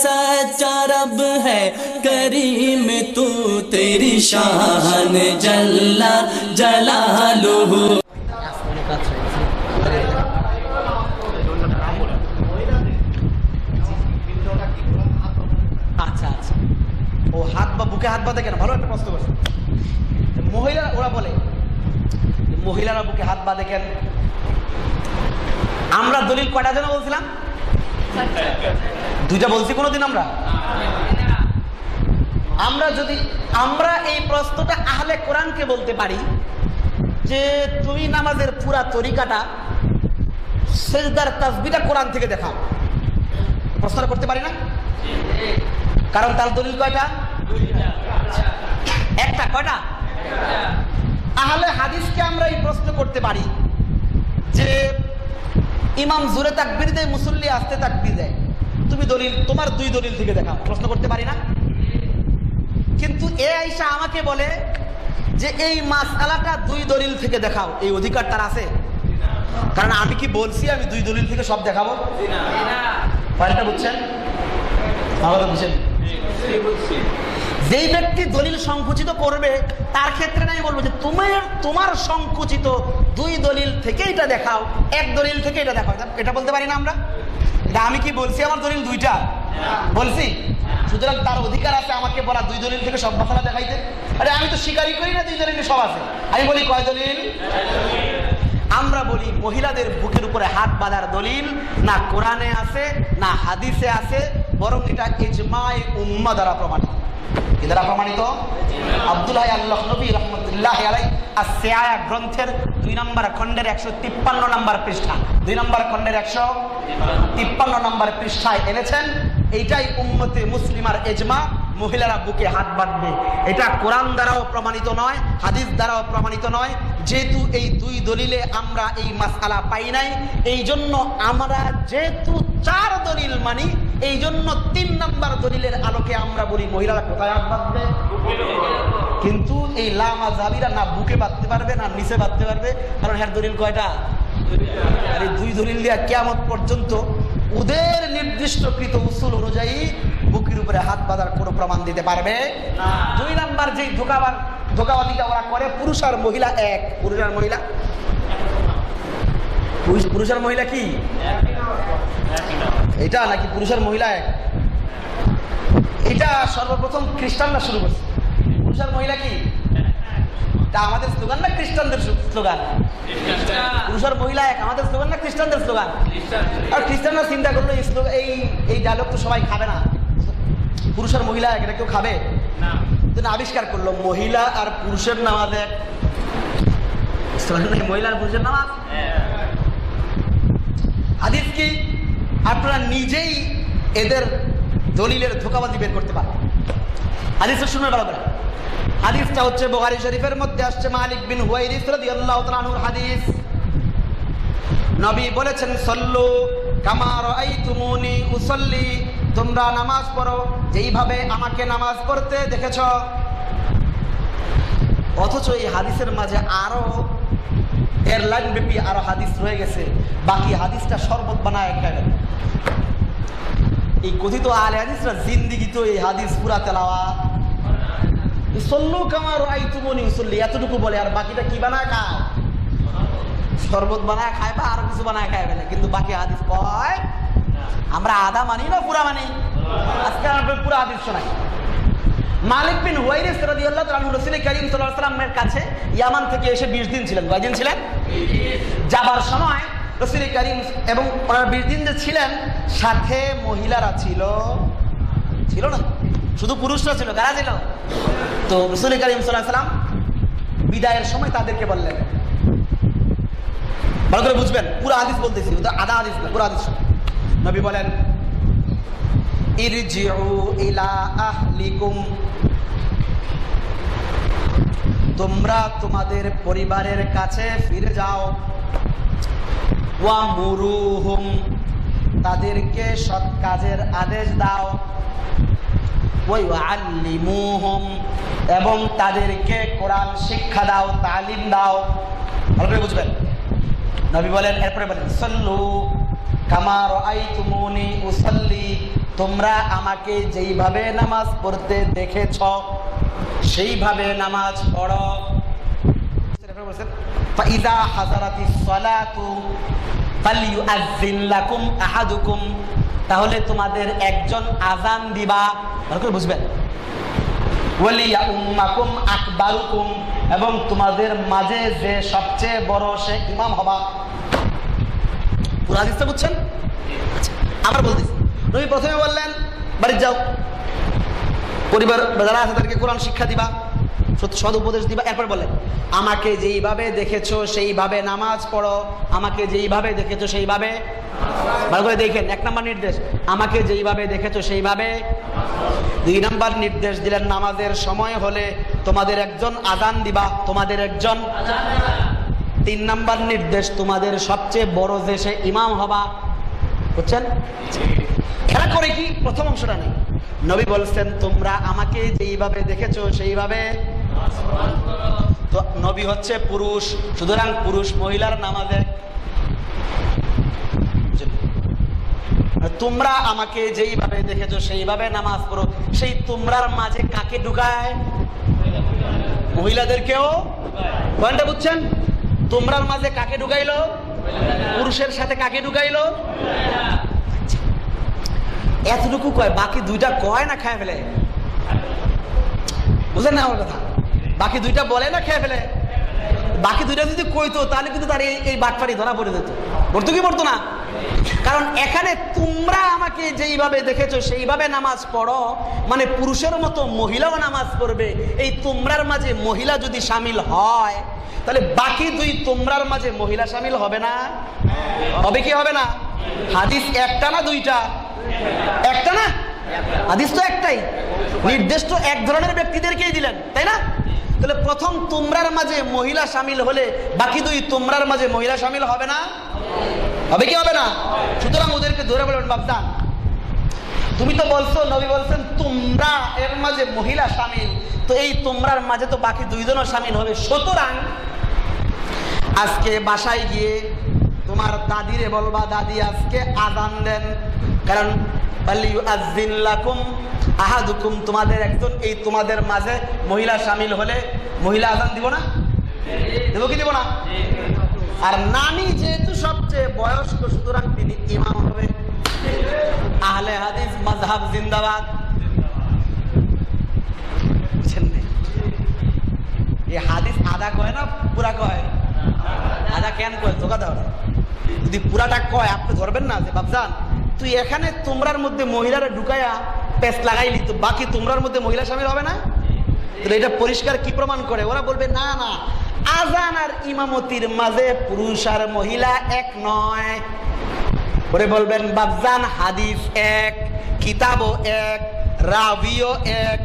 सच्चा रब है करीम तू तेरी शान जल्ला जलालुहु আচ্ছা আচ্ছা ও হাত বা বুকে হাত বাঁধে কেন ভালো একটা প্রশ্ন করছে মহিলা ওরা বলে যে মহিলারা বুকে হাত বাঁধে কেন আমরা দলিল কয়টা যেন বলছিলাম দুইটা বলছি কোনোদিন আমরা? আমরা যদি, আমরা এই প্রশ্নটা আহলে কোরআনকে বলতে পারি যে তুমি নামাজের পুরা তরিকাটা, সেজদার তাসবিটা কোরআন থেকে দেখাও। প্রশ্নটা করতে পারি না? কারণ তার দলিল কয়টা? একটা, কয়টা? আহলে হাদিসকে আমরা এই প্রশ্ন করতে পারি যে ইমাম জুরে তাকবির দেয়, মুসল্লি আসতে তাকবির দেয়। তুমি দলিল, তোমার দুই দলিল থেকে দেখাও, প্রশ্ন করতে পারি না? কিন্তু এ আইসা আমাকে বলে যে এই মাসআলাটা দুই দলিল থেকে দেখাও, এই অধিকার তার আছে? কারণ আমি কি বলছি, আমি দুই দলিল থেকে সব দেখাবো? পয়েন্টটা বুঝছেন? আমার কথা বুঝছেন যেই ব্যক্তি দলিল সংকুচিত করবে, তার ক্ষেত্রে আমি বলব যে তোমার তোমার সংকুচিত দুই দলিল থেকে এটা দেখাও, এক দলিল থেকে এটা দেখাও। এটা- বলতে পারি না আমরা? এটা আমি কি বলছি আমার দলিল দুইটা? বলছি? সুতরাং তার অধিকার আছে আমাকে বলা দুই দলিল থেকে সব মশলা দেখাইতে। আরে আমি তো স্বীকারই করি না দুই দলিল সব আছে। আমি বলি কয় দলিল? আমরা বলি মহিলাদের বুকের উপরে হাত বাঁধার দলিল, না কোরআনে আছে, না হাদিসে আছে, বরং এটা ইজমাই উম্মা দ্বারা প্রমাণিত। কি দ্বারা প্রমাণিত? আব্দুল্লাহ আল্লাহ নবী রহমতুল্লাহ আলাই আর গ্রন্থের দুই নম্বর খণ্ডের একশো তিপ্পান্ন নম্বর পৃষ্ঠা। দুই নম্বর খণ্ডের একশো তিপ্পান্ন নম্বর পৃষ্ঠায় এনেছেন, এইটাই উম্মতে মুসলিমার এজমা মহিলারা বুকে হাত বাঁধবে। এটা কোরআন দ্বারাও প্রমাণিত নয়, হাদিস দ্বারাও প্রমাণিত নয়। যেহেতু এই দুই দলিলে আমরা এই মাসালা পাই নাই এই জন্য আমরা যেহেতু চার দলিল মানি এই জন্য তিন নম্বর দলিলের আলোকে আমরা বলি মহিলারা কোথায় হাত বাঁধবে? কিন্তু এই লামা জাবিরা না বুকে বাঁধতে পারবে, না নিচে বাঁধতে পারবে। কারণ হ্যাঁ দলিল কয়টা? আর এই দুই দলিল দিয়া কেমন পর্যন্ত ওদের নির্দিষ্টকৃত উসুল অনুযায়ী বুকের উপরে হাত বাঁধার কোনো প্রমাণ দিতে পারবে দুই নাম্বার যে ধোকাবার ধোকাবাদিটা ওরা করে, পুরুষ আর মহিলা এক। পুরুষ আর মহিলা? পুরুষ আর মহিলা কি? এটা নাকি পুরুষ আর মহিলা এক? এটা সর্বপ্রথম খ্রিস্টানরা শুরু করছে। পুরুষ আর মহিলা কি? তা আমাদের স্লোগান না খ্রিস্টানদের স্লোগান? পুরুষ আর মহিলা এক আমাদের স্লোগান না খ্রিস্টানদের স্লোগান? আর খ্রিস্টানরা চিন্তা করল এই স্লোগান এই এই ডায়লগ তো সবাই খাবে না। পুরুষ আর মহিলা এক এটা কেউ খাবে? তো আবিষ্কার করল মহিলা আর পুরুষের নামাজ এক। মহিলা আর পুরুষের নামাজ? হাদিস কি? আপনারা নিজেই এদের দলিলের ধোকাবাজি বের করতে পারেন হাদিসটা শুনে ভালো করে। হাদিসটা হচ্ছে বুখারী শরীফের মধ্যে আসছে মালিক বিন হাদিস। নবী বলেছেন, সল্লু কামা রাআইতুমুনি উসাল্লি, তোমরা নামাজ পড়ো, যেইভাবে আমাকে নামাজ পড়তে দেখেছ। অথচ এই হাদিসের মাঝে আরও এর লাইন ব্যাপী আরও হাদিস রয়ে গেছে। বাকি হাদিসটা শরবত বানায় খাবেন এই কথিত আলে হাদিসরা জিন্দিগি তো এই হাদিস পুরা তেলাওয়া সল্লু কামার আই তুমনি উসল্লি এতটুকু বলে, আর বাকিটা কি বানায় খায়? শরবত বানায় খায় বা আরও কিছু বানায় খায় বলে। কিন্তু বাকি হাদিস কয়, আমরা আদা মানি না পুরা মানি? আজকে আমরা পুরা হাদিস শোনাই। মালিক বিন রাদিয়াল্লাহু তাআলা আনহু রাসূল করিম সাল্লামের কাছে ইয়ামান থেকে এসে 20 দিন ছিলেন। কয়দিন ছিলেন? যাবার সময় রসুল করিম এবং ওনার 20 দিন যে ছিলেন, সাথে মহিলারা ছিল। ছিল না? শুধু পুরুষরা ছিল। কারা ছিল? তো রসুল করিম সাল্লাম বিদায়ের সময় তাদেরকে বললেন। ভালো করে বুঝবেন, পুরো হাদিস বলতেছি আধা হাদিস না, পুরো হাদিস। নবী বলেন ইলা আহলিকুম। তোমরা তোমাদের পরিবারের কাছে ফিরে যাও। তাদেরকে সৎ কাজের আদেশ দাও। এবং তাদেরকে কোরআন শিক্ষা দাও, তালিম দাও। ভালো বুঝবেন? নবী বলেন, এরপরে বলেন, সল্লু কামার আই তুমুনি উসল্লি। তোমরা আমাকে যেইভাবে নামাজ পড়তে দেখেছ সেইভাবে নামাজ পড়ো। বলছেন, "ফাইদা হাজারাতিস সালাতু ফালিউআজ্জিন লাকুম তাহলে তোমাদের একজন আজান দিবা। ভালো করে বুঝবেন। এবং তোমাদের মাঝে যে সবচেয়ে বড় সে ইমাম হবা। বুঝছেন? আচ্ছা, আবার বলতেছি। নবী প্রথমে বললেন, বাড়ি যাও। পরিবার যারা আছে তাদেরকে কোরআন শিক্ষা দিবা সদ উপদেশ দিবা। এরপর বলেন আমাকে যেইভাবে দেখেছ সেইভাবে নামাজ পড়ো, আমাকে যেইভাবে দেখেছ সেইভাবে ভালো করে দেখেন, এক নম্বর নির্দেশ, আমাকে যেইভাবে দেখেছ সেইভাবে দুই নাম্বার নির্দেশ দিলেন, নামাজের সময় হলে তোমাদের একজন আদান দিবা, তোমাদের একজন তিন নাম্বার নির্দেশ, তোমাদের সবচেয়ে বড় দেশে ইমাম হবা। বুঝছেন? এরা করে কি? প্রথম অংশটা নেই। নবী বলছেন, তোমরা আমাকে যেইভাবে দেখেছ, সেইভাবে তো নবী হচ্ছে পুরুষ, সুতরাং পুরুষ মহিলার নামাজে তোমরা আমাকে যেইভাবে দেখেছ, সেইভাবে নামাজ পড়ো। সেই তোমরার মাঝে কাকে ঢুকায়? মহিলাদেরকেও? বুঝছেন? তোমরার মাঝে কাকে ঢুকাইলো? পুরুষের সাথে কাকে ঢুকাইলো? এতটুকু কয়? বাকি দুইটা কয় না খায় ফেলে? বুঝলেন না আমার কথা? বাকি দুইটা বলে না খেয়ে ফেলে? বাকি দুইটা যদি কইতো, তাহলে কিন্তু তার এই বাটপাড়ি ধরা পড়ে যেত। পড়তো কি পড়তো না? কারণ এখানে তোমরা আমাকে যেইভাবে দেখেছ, সেইভাবে নামাজ পড়ো। মানে পুরুষের মতো মহিলাও নামাজ পড়বে। এই তোমরার মাঝে মহিলা যদি সামিল হয়, তাহলে বাকি দুই তোমরার মাঝে মহিলা সামিল হবে না? হবে কি হবে না? হাদিস একটা না দুইটা? একটা না? হাদিস তো একটাই। নির্দেশ তো এক ধরনের ব্যক্তিদেরকেই দিলেন, তাই না? তাহলে প্রথম তোমরার মাঝে মহিলা সামিল হলে বাকি দুই তোমরার মাঝে মহিলা সামিল হবে না? হবে কি হবে না? সুতরাং ওদেরকে ধরে বলবেন বাবদান তুমি তো বলছো, নবী বলছেন তোমরা এর মাঝে মহিলা সামিল। তো এই তোমরার মাঝে তো বাকি দুইজনও সামিল হবে। সুতরাং আজকে বাসায় গিয়ে তোমার দাদিরে বলবা, দাদি, আজকে আদান দেন। কারণ লাকুম আহাদুকুম তোমাদের একজন, এই তোমাদের মাঝে মহিলা সামিল হলে মহিলা আদান দিব না? দেবো কি দিব না? আর নানি যেহেতু সবচেয়ে বয়স্ক, সুতরাং তিনি ইমাম হবে। আহলে হাদিস মাযহাব জিন্দাবাদ। হাদিস আদা কয় না পুরা কয়? আদা কেন কয়? ধোকা দাও। না। যদি পুরাটা কয়, আপনি ধরবেন না যে বাবজান তুই এখানে তোমরার মধ্যে মহিলারা ঢুকায়া পেস লাগাইলি, তো বাকি তোমরার মধ্যে মহিলা সামিল হবে না? তাহলে এটা পরিষ্কার কি প্রমাণ করে? ওরা বলবে, না না, আজান আর ইমামতির মাঝে পুরুষ আর মহিলা এক নয়। ওরে বলবেন বাবজান হাদিস এক, কিতাবও এক, রাবিও এক,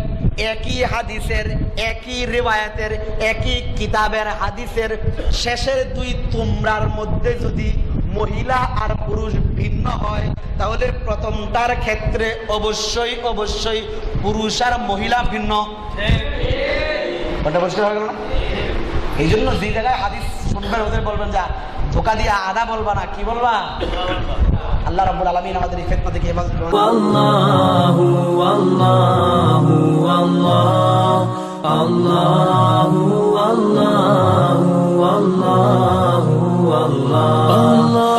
একই হাদিসের, একই রেওয়ায়াতের, একই কিতাবের হাদিসের শেষের দুই তোমরার মধ্যে যদি মহিলা আর পুরুষ ভিন্ন হয়, তাহলে প্রথমটার ক্ষেত্রে অবশ্যই অবশ্যই পুরুষ আর মহিলা ভিন্ন। এই জন্য যে জায়গায় হাদিস শুনবেন, ওদের বলবেন যা, ধোকা দিয়ে আদা বলবা না, কি বলবা? আল্লাহ রাব্বুল আলমিন আমাদের এই ক্ষেত্র থেকে হেফাজত করুন। আল্লাহু আল্লাহু Allah. Allah.